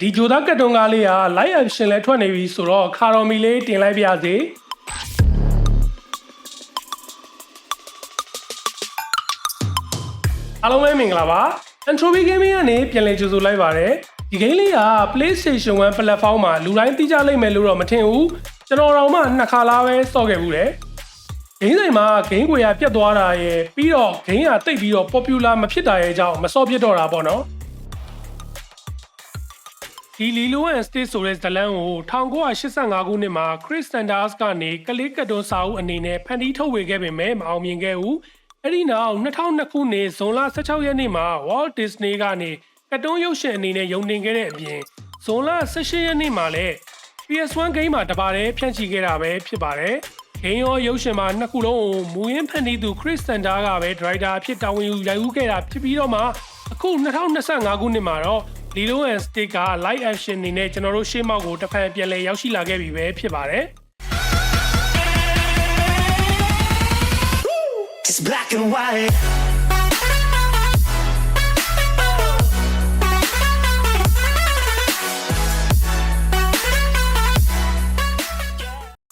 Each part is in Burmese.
ဒီဂျိုသားကတ်တုံးကားလေးက live action လဲထွက်နေပြီဆိုတော့ခါတော်မီလေးတင်လိုက်ပါရစေအားလုံးပဲမင်္ဂလာပါ Entropy Gaming ကနေပြန်လည်ကြိုဆိုလိုက်ပါတယ်ဒီ game လေးက PlayStation 1 platform မှာလူတိုင်းသိကြလိမ့်မယ်လို့တော့မထင်ဘူးကျွန်တော်တော့မှနှစ်ခါလားပဲစော့ခဲ့ဘူးတယ်ဂိမ်းဆိုင်မှာဂိမ်းကွေရပြတ်သွားတာရဲ့ပြီးတော့ဂိမ်းကတိတ်ပြီးတော့ popular မဖြစ်တာရဲ့အကြောင်းမစော့ပြတ်တော့တာပေါ့နော် ဒီလီလိုအန်စတေးဆိုတဲ့ဇလန်ကို1985ခုနှစ်မှာ Chris Sanders ကနေကလေးကတ်တွန်းစာအုပ်အနေနဲ့ဖန်တီးထုတ်ဝေခဲ့ပေမဲ့မအောင်မြင်ခဲ့ဘူးအဲ့ဒီနောက်2002ခုနှစ်ဇွန်လ16ရက်နေ့မှာ Walt Disney ကနေကတ်တွန်းရုပ်ရှင်အနေနဲ့ရုံတင်ခဲ့တဲ့အပြင်ဇွန်လ18ရက်နေ့မှာလည်း PS1 ဂိမ်းမှာတပါးတည်းဖြန့်ချီခဲ့တာပဲဖြစ်ပါတယ်။ဂိမ်းရောရုပ်ရှင်မှာနှစ်ခုလုံးကိုမူရင်းဖန်တီးသူ Chris Sander ကပဲဒရိုက်တာအဖြစ်တာဝန်ယူရိုက်ကူးခဲ့တာဖြစ်ပြီးတော့မှအခု2025ခုနှစ်မှာတော့ Lilo and Stick က live action အနေနဲ့ကျွန်တော်တို့ရှေ့မောက်ကိုတစ်ဖန်ပြန်လည်ရောက်ရှိလာခဲ့ပြီပဲဖြစ်ပါတယ်။ It's black and white.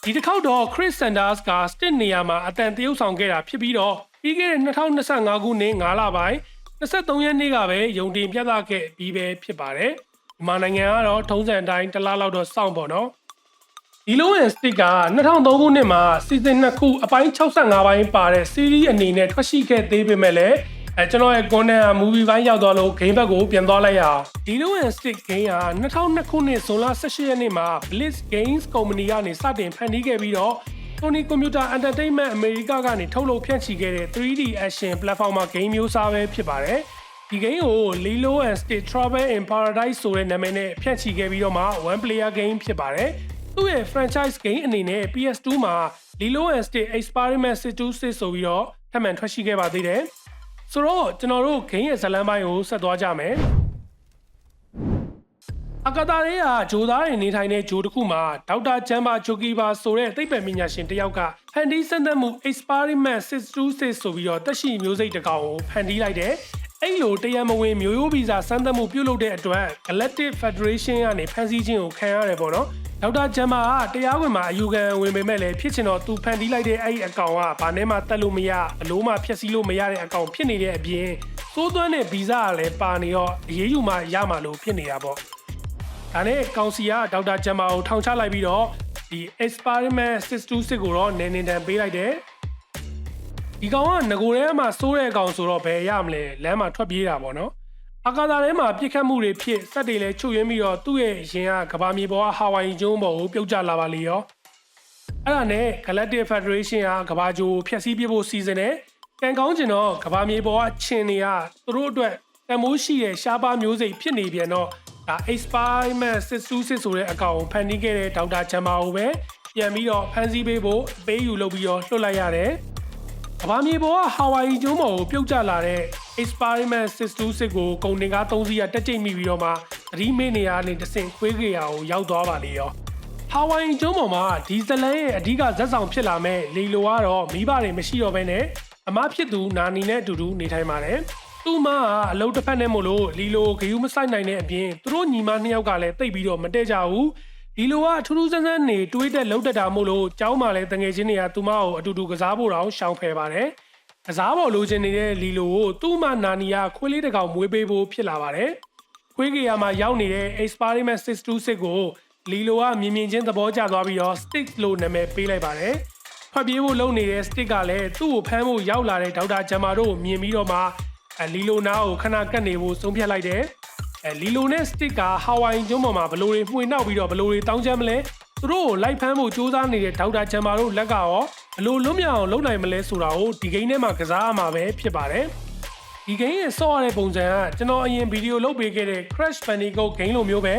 ဒီတစ်ခေါက်တော့ Chris Sanders က Stick နေရာမှာအတန်တရုပ်ဆောင်ခဲ့တာဖြစ်ပြီးတော့ပြီးခဲ့တဲ့2025ခုနှစ်9လပိုင်း 23ရက်နေ့ကပဲယုံတင်ပြသခဲ့ပြီးပဲဖြစ်ပါတယ်။မြန်မာနိုင်ငံကတော့ထုံးစံအတိုင်းတစ်လားလောက်တော့စောင့်ပေါ့နော်။ဒီလိုဝင် stick က2003ခုနှစ်မှာ season 2ခုအပိုင်း65ပိုင်းပါတဲ့ series အနေနဲ့ထွက်ရှိခဲ့သေးပေမဲ့လည်းအဲကျွန်တော်ရဲ့ content က movie ပိုင်းရောက်သွားလို့ game ဘက်ကိုပြန်သွားလိုက်ရအောင်ဒီလိုဝင် stick game က2002ခုနှစ်ဇွန်လ18ရက်နေ့မှာ Blitz Games Company ကနေစတင်ဖန်တီးခဲ့ပြီးတော့ Sony Computer Entertainment America ကနေထုတ်လုပ်ဖြန့်ချီခဲ့တဲ့ 3D action platform မှာ game မျိုးစားပဲဖြစ်ပါတယ်ဒီ game ကို Lilo and Stitch Travel in Paradise ဆိုတဲ့နာမည်နဲ့ဖြန့်ချီခဲ့ပြီးတော့မှ one player game ဖြစ်ပါတယ်သူ့ရဲ့ franchise game အနေနဲ့ PS2 မှာ Lilo and Stitch Experiment 626ဆိုပြီးတော့ထပ်မံထွက်ရှိခဲ့ပါသေးတယ်ဆိုတော့ကျွန်တော်တို့ game ရဲ့ဇာတ်လမ်းပိုင်းကိုဆက်သွားကြမယ် အကာတာရေးကဂျိုသားတွေနေထိုင်တဲ့ဂျိုတစ်ခုမှာဒေါက်တာချမ်ဘာဂျိုကီဘာဆိုတဲ့သိပ္ပံပညာရှင်တစ်ယောက်ကဖန်တီးစမ်းသပ်မှု experiment 626ဆိုပြီးတော့တက်ရှိမျိုးစိတ်တစ်ကောင်ကိုဖန်တီးလိုက်တယ်။အဲ့လိုတရားမဝင်မျိုးရိုးဗီဇစမ်းသပ်မှုပြုလုပ်တဲ့အတွက် Galactic Federation ကနေဖန်ဆီးခြင်းကိုခံရတယ်ပေါ့နော်။ဒေါက်တာချမ်ဘာကတရားဝင်မှာအယူခံဝင်ပေမဲ့လည်းဖြစ်ချင်တော့သူဖန်တီးလိုက်တဲ့အဲ့ဒီအကောင်ကဘာနဲ့မှတက်လို့မရအလိုမှဖျက်ဆီးလို့မရတဲ့အကောင်ဖြစ်နေတဲ့အပြင်စိုးသွမ်းတဲ့ဗီဇကလည်းပါနေတော့အရေးယူမှရမှာလို့ဖြစ်နေတာပေါ့။ ဒါနဲ့ကောင်စီကဒေါက်တာဂျမ်မာကိုထောင်ချလိုက်ပြီးတော့ဒီ experiment 626ကိုတော့နည်းနည်းတန်ပေးလိုက်တယ်ဒီကောင်ကငကိုထဲမှာစိုးတဲ့ကောင်ဆိုတော့ဘယ်ရမလဲလမ်းမှာထွက်ပြေးတာပေါ့နော်အကာသာထဲမှာပြစ်ခတ်မှုတွေဖြစ်စက်တွေလည်းချုပ်ရင်းပြီးတော့သူ့ရဲ့ရင်ကကဘာမြေပေါ်ကဟာဝိုင်ကျွန်းပေါ်ကိုပြုတ်ကျလာပါလေရောအဲ့ဒါနဲ့ Galactic Federation ကကဘာဂျိုဖျက်ဆီးပြဖို့စီစဉ်တယ်ကန်ကောင်းကျင်တော့ကဘာမြေပေါ်ကချင်းတွေကသူတို့အတွက်တမိုးရှိတဲ့ရှားပါမျိုးစိတ်ဖြစ်နေပြန်တော့ ဒါ experiment 626ဆိုတဲ့အကောင်ကိုဖန်တီးခဲ့တဲ့ဒေါက်တာချမ်မာကိုပဲပြန်ပြီးတော့ဖန်ဆီးပေးဖို့အပေးယူလုပ်ပြီးတော့လွှတ်လိုက်ရတယ်။ကဘာမြေပေါ်ကဟာဝိုင်ကျွန်းပေါ်ကိုပြုတ်ကျလာတဲ့ experiment 626ကိုကုန်တင်ကား3စီးကတက်ကြိတ်မိပြီးတော့မှသတိမေ့နေရတဲ့တဆင့်ခွေးကြရာကိုရောက်သွားပါလေရော။ဟာဝိုင်ကျွန်းပေါ်မှာဒီဇလန်ရဲ့အဓိကဇက်ဆောင်ဖြစ်လာမဲ့လီလိုကတော့မိဘတွေမရှိတော့ဘဲနဲ့အမဖြစ်သူနာနီနဲ့အတူတူနေထိုင်ပါတယ်။ သူ့မကအလုံးတစ်ဖက်နဲ့မို့လို့လီလိုဂယူးမဆိုင်နိုင်တဲ့အပြင်သူတို့ညီမနှစ်ယောက်ကလည်းတိတ်ပြီးတော့မတည့်ကြဘူးလီလိုကထူးထူးဆန်းဆန်းနေတွေးတက်လှုပ်တက်တာမို့လို့ကျောင်းမှာလည်းတငယ်ချင်းတွေကသူမကိုအတူတူကစားဖို့တော့ရှောင်ဖယ်ပါတယ်ကစားပေါ်လိုချင်နေတဲ့လီလိုကိုသူ့မနာနီကခွေးလေးတစ်ကောင်မွေးပေးဖို့ဖြစ်လာပါတယ်ခွေးကြီးရမှာရောက်နေတဲ့ experiment 626ကိုလီလိုကမြင်မြင်ချင်းသဘောကျသွားပြီးတော့ stick လို့နာမည်ပေးလိုက်ပါတယ်ထွက်ပြေးဖို့လုပ်နေတဲ့ stick ကလည်းသူ့ကိုဖမ်းဖို့ရောက်လာတဲ့ဒေါက်တာဂျမ်မာတို့ကိုမြင်ပြီးတော့မှ အဲလီလိုနာကိုခဏကတ်နေဖို့ဆုံးဖြတ်လိုက်တယ်အဲလီလိုနဲ့စတစ်ကဟာဝိုင်ကျွန်းပေါ်မှာဘလိုတွေမှွေနှောက်ပြီးတော့ဘလိုတွေတောင်းချမ်းမလဲသူတို့ကိုလိုက်ဖမ်းဖို့စူးစမ်းနေတဲ့ဒေါက်တာချမ်မာတို့လက်ကရောဘလိုလွတ်မြောက်အောင်လုပ်နိုင်မလဲဆိုတာကိုဒီဂိမ်းထဲမှာကစားရမှာပဲဖြစ်ပါတယ်ဒီဂိမ်းရဲ့ဆော့ရတဲ့ပုံစံကကျွန်တော်အရင်ဗီဒီယိုလုပ်ပေးခဲ့တဲ့ Crash Bandicoot ဂိမ်းလိုမျိုးပဲ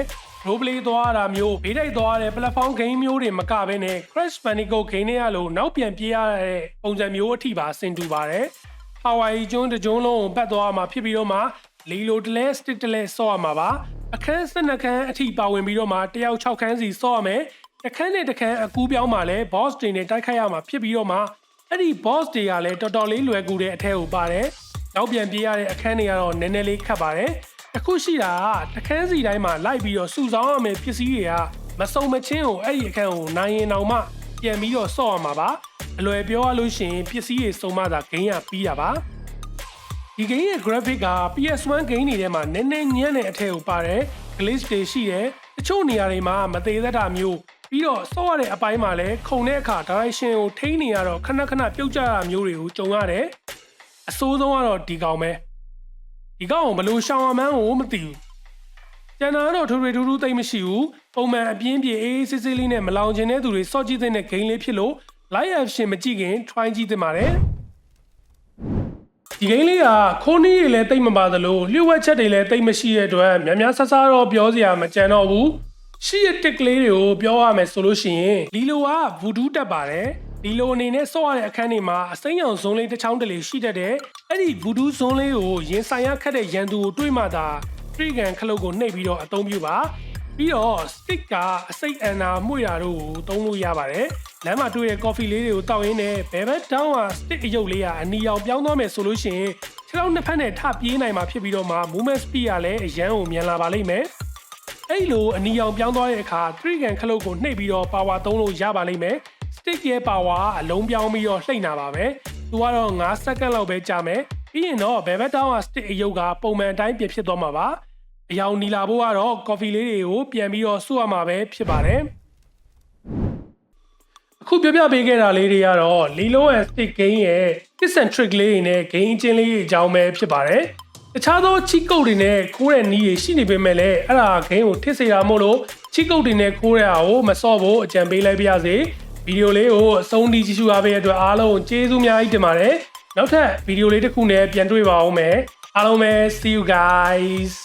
role play သွားရတာမျိုးဘေးတိုက်သွားရတဲ့ platform game မျိုးတွေမကဘဲနဲ့ Crash Bandicoot ဂိမ်းထဲရလို့နောက်ပြန်ပြေးရတဲ့ပုံစံမျိုးအထိပါဆင်တူပါတယ် ဟာဝိုင်ကျွန်းတစ်ကျွန်းလုံးကိုပတ်သွားမှာဖြစ်ပြီးတော့မှလီလိုတလဲစတစ်တလဲဆော့ရမှာပါအခန်းစနခန်းအထိပါဝင်ပြီးတော့မှတယောက်6ခန်းစီဆော့ရမယ်တစ်ခန်းနဲ့တစ်ခန်းအကူးပြောင်းမှာလဲ boss တွေနဲ့တိုက်ခိုက်ရမှာဖြစ်ပြီးတော့မှအဲ့ဒီ boss တွေကလည်းတော်တော်လေးလွယ်ကူတဲ့အထက်ကိုပါတယ်နောက်ပြန်ပြေးရတဲ့အခန်းတွေကတော့နည်းနည်းလေးခက်ပါတယ်တခုရှိတာကတခန်းစီတိုင်းမှာလိုက်ပြီးတော့စုဆောင်းရမယ်ပစ္စည်းတွေကမစုံမချင်းကိုအဲ့ဒီအခန်းကိုနိုင်ရင်တောင်မှပြန်ပြီးတော့ဆော့ရမှာပါ အလွယ်ပြောရလို့ရှိရင်ပစ္စည်းတွေစုံမှသာဂိမ်းရပြီးတာပါဒီဂိမ်းရဲ့ graphic က PS1 ဂိမ်းတွေထဲမှာနည်းနည်းညံ့တဲ့အထက်ကိုပါတယ် glitch တွေရှိတယ်တချို့နေရာတွေမှာမသေးသက်တာမျိုးပြီးတော့ဆော့ရတဲ့အပိုင်းမှာလည်းခုံတဲ့အခါ direction ကိုထိန်းနေရတော့ခဏခဏပြုတ်ကျတာမျိုးတွေကိုကြုံရတယ်အဆိုးဆုံးကတော့ဒီကောင်ပဲဒီကောင်ကိုဘယ်လိုရှောင်ရမှန်းကိုမသိဘူးကျန်တာကတော့ထွေထွေထူးထူးသိမ့်မရှိဘူးပုံမှန်အပြင်းပြေအေးအေးဆေးဆေးလေးနဲ့မလောင်ချင်တဲ့သူတွေစော့ကြည့်တဲ့ဂိမ်းလေးဖြစ်လို့ live action မကြည့်ခင် try ကြည့်သင့်ပါတယ်ဒီဂိမ်းလေးကခိုးနီးတွေလည်းတိတ်မပါသလိုလျှို့ဝှက်ချက်တွေလည်းတိတ်မရှိတဲ့အတွက်များများဆဆတော့ပြောစရာမကြံတော့ဘူးရှိရတစ်ကလေးတွေကိုပြောရမယ်ဆိုလို့ရှိရင်လီလိုကဗူဒူးတက်ပါတယ်လီလိုအနေနဲ့စော့ရတဲ့အခန်းတွေမှာအစိမ်းရောင်ဇုံးလေးတစ်ချောင်းတလေရှိတတ်တယ်အဲ့ဒီဗူဒူးဇုံးလေးကိုရင်ဆိုင်ရခတ်တဲ့ရန်သူကိုတွေးမှသာထရီကန်ခလုတ်ကိုနှိပ်ပြီးတော့အသုံးပြုပါ ပြီးတော့ stick ကအစိတ်အန်နာမှုရတို့ကိုသုံးလို့ရပါတယ်လမ်းမှာတွေ့တဲ့ coffee လေးတွေကိုတောက်ရင်းနဲ့ဘယ်ဘက်တောင်းက stick အယုတ်လေးကအနီရောင်ပြောင်းသွားမယ်ဆိုလို့ရှိရင်ခြေထောက်နှစ်ဖက်နဲ့ထပြေးနိုင်မှာဖြစ်ပြီးတော့မှ movement speed ကလည်းအရန်ကိုမြန်လာပါလိမ့်မယ်အဲ့လိုအနီရောင်ပြောင်းသွားတဲ့အခါထရီကန်ခလုတ်ကိုနှိပ်ပြီးတော့ power သုံးလို့ရပါလိမ့်မယ် stick ရဲ့ power ကအလုံးပြောင်းပြီးတော့လှိမ့်တာပါပဲသူကတော့9စက္ကန့်လောက်ပဲကြာမယ်ပြီးရင်တော့ဘယ်ဘက်တောင်းက stick အယုတ်ကပုံမှန်အတိုင်းပြင်ဖြစ်သွားမှာပါ အယောင်နီလာဖို့ကတော့ coffee လေးတွေကိုပြန်ပြီးတော့စုရမှာပဲဖြစ်ပါတယ်အခုပြပြပေးခဲ့တာလေးတွေကတော့ Lilo and Stick Game ရဲ့ tips and trick လေးတွေနဲ့ game အချင်းလေးတွေအကြောင်းပဲဖြစ်ပါတယ်တခြားသော cheat code တွေနဲ့ခိုးတဲ့နည်းတွေရှိနေပေမဲ့လည်းအဲ့ဒါ game ကိုထစ်စေတာမို့လို့ cheat code တွေနဲ့ခိုးတဲ့ဟာကိုမစော့ဖို့အကြံပေးလိုက်ပါရစေဗီဒီယိုလေးကိုအဆုံးထိကြည့်ရှုအားပေးတဲ့အတွက်အားလုံးကျေးဇူးအများကြီးတင်ပါတယ်နောက်ထပ်ဗီဒီယိုလေးတစ်ခုနဲ့ပြန်တွေ့ပါဦးမယ်အားလုံးပဲ see you guys